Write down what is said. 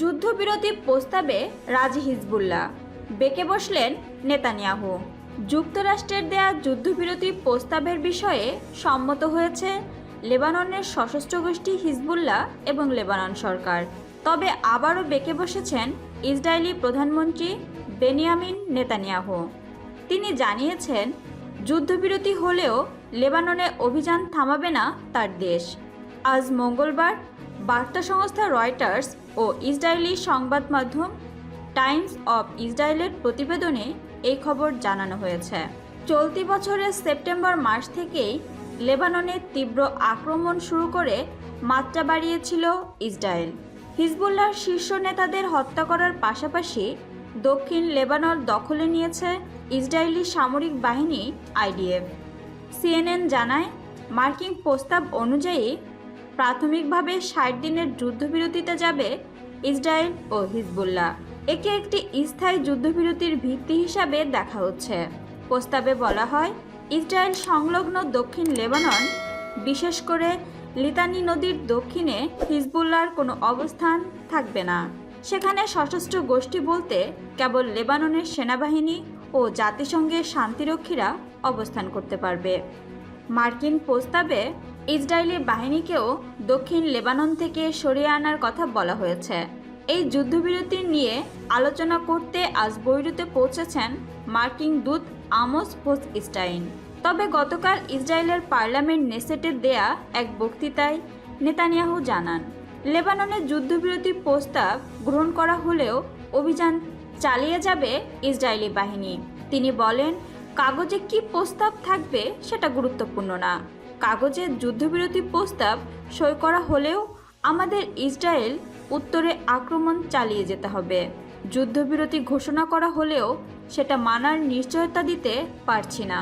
যুদ্ধবিরতি প্রস্তাবে রাজি হিজবুল্লাহ। বেঁকে বসলেন নেতানিয়াহু। যুক্তরাষ্ট্রের দেয়া যুদ্ধবিরতি প্রস্তাবের বিষয়ে সম্মত হয়েছে লেবাননের সশস্ত্র গোষ্ঠী হিজবুল্লাহ এবং লেবানন সরকার। তবে আবারও বেঁকে বসেছেন ইসরায়েলি প্রধানমন্ত্রী বেনিয়ামিন নেতানিয়াহু। তিনি জানিয়েছেন, যুদ্ধবিরতি হলেও লেবাননে অভিযান থামাবে না তার দেশ। আজ মঙ্গলবার বার্তা সংস্থা রয়টার্স ও ইসরায়েলি সংবাদ মাধ্যম টাইমস অব ইসরায়েলের প্রতিবেদনে এই খবর জানানো হয়েছে। চলতি বছরের সেপ্টেম্বর মাস থেকেই লেবাননে তীব্র আক্রমণ শুরু করে মাত্রা বাড়িয়েছিল ইসরায়েল হিজবুল্লাহর শীর্ষ নেতাদের হত্যা করার পাশাপাশি দক্ষিণ লেবানন দখলে নিয়েছে ইসরায়েলি সামরিক বাহিনী আইডিএফ। সিএনএন জানায়, মার্কিন প্রস্তাব অনুযায়ী প্রাথমিকভাবে ষাট দিনের যুদ্ধবিরতিতে যাবে ইসরায়েল ও হিজবুল্লাহ। একে একটি স্থায়ী যুদ্ধবিরতির ভিত্তি হিসাবে দেখা হচ্ছে। প্রস্তাবে বলা হয়, ইসরায়েল সংলগ্ন দক্ষিণ লেবানন, বিশেষ করে লিতানি নদীর দক্ষিণে হিজবুল্লাহর কোনো অবস্থান থাকবে না। সেখানে সশস্ত্র গোষ্ঠী বলতে কেবল লেবাননের সেনাবাহিনী ও জাতিসংঘের শান্তিরক্ষীরা অবস্থান করতে পারবে। মার্কিন প্রস্তাবে ইসরায়েলি বাহিনীকেও দক্ষিণ লেবানন থেকে সরিয়ে আনার কথা বলা হয়েছে। এই যুদ্ধবিরতি নিয়ে আলোচনা করতে আজ বৈরুতে পৌঁছেছেন মার্কিন দূত আমোস হোস স্টাইন তবে গতকাল ইসরায়েলের পার্লামেন্ট নেসেটে দেয়া এক বক্তৃতায় নেতানিয়াহু জানান লেবাননের যুদ্ধবিরতি প্রস্তাব গ্রহণ করা হলেও অভিযান চালিয়ে যাবে ইসরায়েলি বাহিনী। তিনি বলেন, কাগজে কি প্রস্তাব থাকবে সেটা গুরুত্বপূর্ণ না। কাগজে যুদ্ধবিরতি প্রস্তাব সই করা হলেও আমাদের ইসরায়েল উত্তরে আক্রমণ চালিয়ে যেতে হবে। যুদ্ধবিরতি ঘোষণা করা হলেও সেটা মানার নিশ্চয়তা দিতে পারছি না।